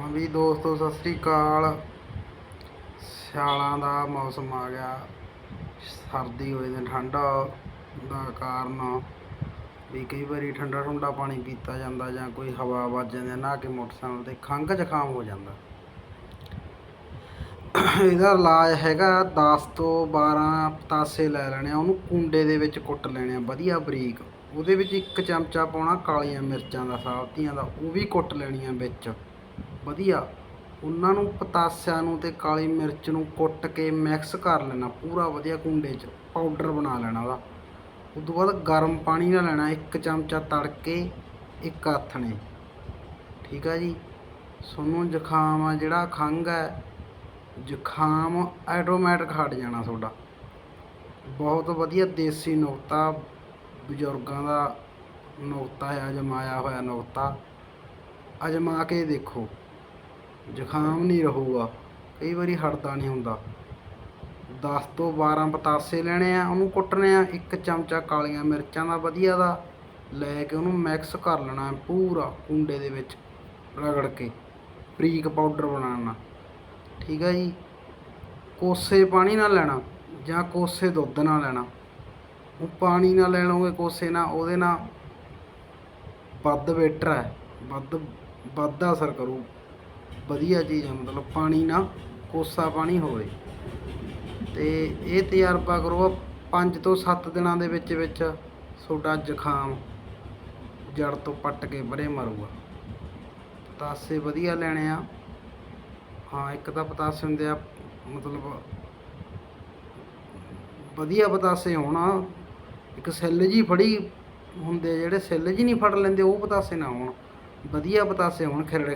ਹਾਂ ਵੀ ਦੋਸਤੋ, ਸਤਿ ਸ੍ਰੀ ਅਕਾਲ। ਸਿਆਲਾਂ ਦਾ ਮੌਸਮ ਆ ਗਿਆ। ਸਰਦੀ ਹੋਏ ਨੇ ਠੰਡਾ ਦਾ ਕਾਰਨ ਵੀ ਕਈ ਵਾਰੀ ਠੰਡਾ ਠੰਡਾ ਪਾਣੀ ਪੀਤਾ ਜਾਂਦਾ ਜਾਂ ਕੋਈ ਹਵਾ ਵੱਜ ਜਾਂਦੀ ਆ ਨਹਾ ਕੇ ਮੋਟਰਸਾਈਕਲ ਤੇ ਖੰਘ ਜ਼ੁਕਾਮ ਹੋ ਜਾਂਦਾ। ਇਹਦਾ ਇਲਾਜ ਹੈਗਾ 10 ਤੋਂ 12 ਪਤਾਸੇ ਲੈ ਲੈਣੇ ਆ, ਉਹਨੂੰ ਕੁੰਡੇ ਦੇ ਵਿੱਚ ਕੁੱਟ ਲੈਣੇ ਆ, ਵਧੀਆ ਬਰੀਕ। ਉਹਦੇ ਵਿੱਚ ਇੱਕ ਚਮਚਾ ਪਾਉਣਾ ਕਾਲੀਆਂ ਮਿਰਚਾਂ ਦਾ ਸਾਬਤੀਆਂ ਦਾ, ਉਹ ਵੀ ਕੁੱਟ ਲੈਣੀਆਂ ਵਿੱਚ। ਵਧੀਆ। ਉਹਨਾਂ ਨੂੰ ਪਤਾਸਿਆਂ ਨੂੰ ਤੇ ਕਾਲੀ ਮਿਰਚ ਨੂੰ ਕੁੱਟ ਕੇ ਮਿਕਸ ਕਰ ਲੈਣਾ, ਪੂਰਾ ਵਧੀਆ ਕੁੰਡੇ 'ਚ ਪਾਊਡਰ ਬਣਾ ਲੈਣਾ ਉਹਦਾ। ਉਸ ਤੋਂ ਬਾਅਦ ਗਰਮ ਪਾਣੀ ਨਾਲ ਲੈਣਾ ਇੱਕ ਚਮਚਾ ਤੜਕੇ, ਇੱਕ ਆਥਣੇ ਠੀਕ ਆ ਜੀ? ਤੁਹਾਨੂੰ ਜ਼ੁਕਾਮ ਆ ਜਿਹੜਾ ਖੰਘ ਹੈ, ਜ਼ੁਕਾਮ ਆਟੋਮੈਟਿਕ ਹਟ ਜਾਣਾ ਤੁਹਾਡਾ। ਬਹੁਤ ਵਧੀਆ ਦੇਸੀ ਨੁਕਤਾ, ਬਜ਼ੁਰਗਾਂ ਦਾ ਨੁਕਤਾ ਹੈ ਅਜਮਾਇਆ ਹੋਇਆ ਨੁਕਤਾ। ਅਜਮਾ ਕੇ ਦੇਖੋ। ਜ਼ੁਕਾਮ ਨਹੀਂ ਰਹੂਗਾ। ਕਈ ਵਾਰੀ ਹਟਦਾ ਨਹੀਂ ਹੁੰਦਾ। 10 ਤੋਂ 12 ਪਤਾਸੇ ਲੈਣੇ ਆ, ਉਹਨੂੰ ਕੁੱਟਣੇ ਆ। ਇੱਕ ਚਮਚਾ ਕਾਲੀਆਂ ਮਿਰਚਾਂ ਦਾ ਵਧੀਆ ਦਾ ਲੈ ਕੇ ਉਹਨੂੰ ਮਿਕਸ ਕਰ ਲੈਣਾ ਪੂਰਾ ਕੁੰਡੇ ਦੇ ਵਿੱਚ ਰਗੜ ਕੇ, ਬਰੀਕ ਪਾਊਡਰ ਬਣਾਉਣਾ ਠੀਕ ਹੈ ਜੀ? ਕੋਸੇ ਪਾਣੀ ਨਾਲ ਲੈਣਾ ਜਾਂ ਕੋਸੇ ਦੁੱਧ ਨਾਲ ਲੈਣਾ। ਉਹ ਪਾਣੀ ਨਾਲ ਲੈ ਲਓਗੇ ਕੋਸੇ ਨਾਲ, ਉਹਦੇ ਨਾਲ ਵੱਧ ਬੈਟਰ ਹੈ। ਵੱਧ ਵੱਧ ਅਸਰ ਕਰੂ। ਵਧੀਆ ਚੀਜ਼ ਹੈ ਮਤਲਬ ਪਾਣੀ ਨਾ ਕੋਸਾ ਪਾਣੀ ਹੋਵੇ। ਤੇ ਇਹ ਤਜਰਬਾ ਕਰੋ 5 ਤੋਂ 7 ਦਿਨਾਂ ਦੇ ਵਿੱਚ ਵਿੱਚ ਤੁਹਾਡਾ ਜ਼ੁਕਾਮ ਜੜ ਤੋਂ ਪੱਟ ਕੇ ਬਰੇ ਮਾਰੂਗਾ। ਪਤਾਸੇ ਵਧੀਆ ਲੈਣੇ ਆ। ਹਾਂ, ਇੱਕ ਤਾਂ ਪਤਾਸੇ ਹੁੰਦੇ ਆ, ਮਤਲਬ ਵਧੀਆ ਪਤਾਸੇ ਹੋਣਾ। ਇੱਕ ਸੈੱਲ ਜੀ ਫੜੀ ਹੁੰਦੇ ਜਿਹੜੇ ਸੈੱਲ ਜੀ ਨਹੀਂ ਫੜ ਲੈਂਦੇ, ਉਹ ਪਤਾਸੇ ਨਾ ਹੋਣ। ਵਧੀਆ ਪਤਾਸੇ ਹੁਣ ਖਿਰੜੇ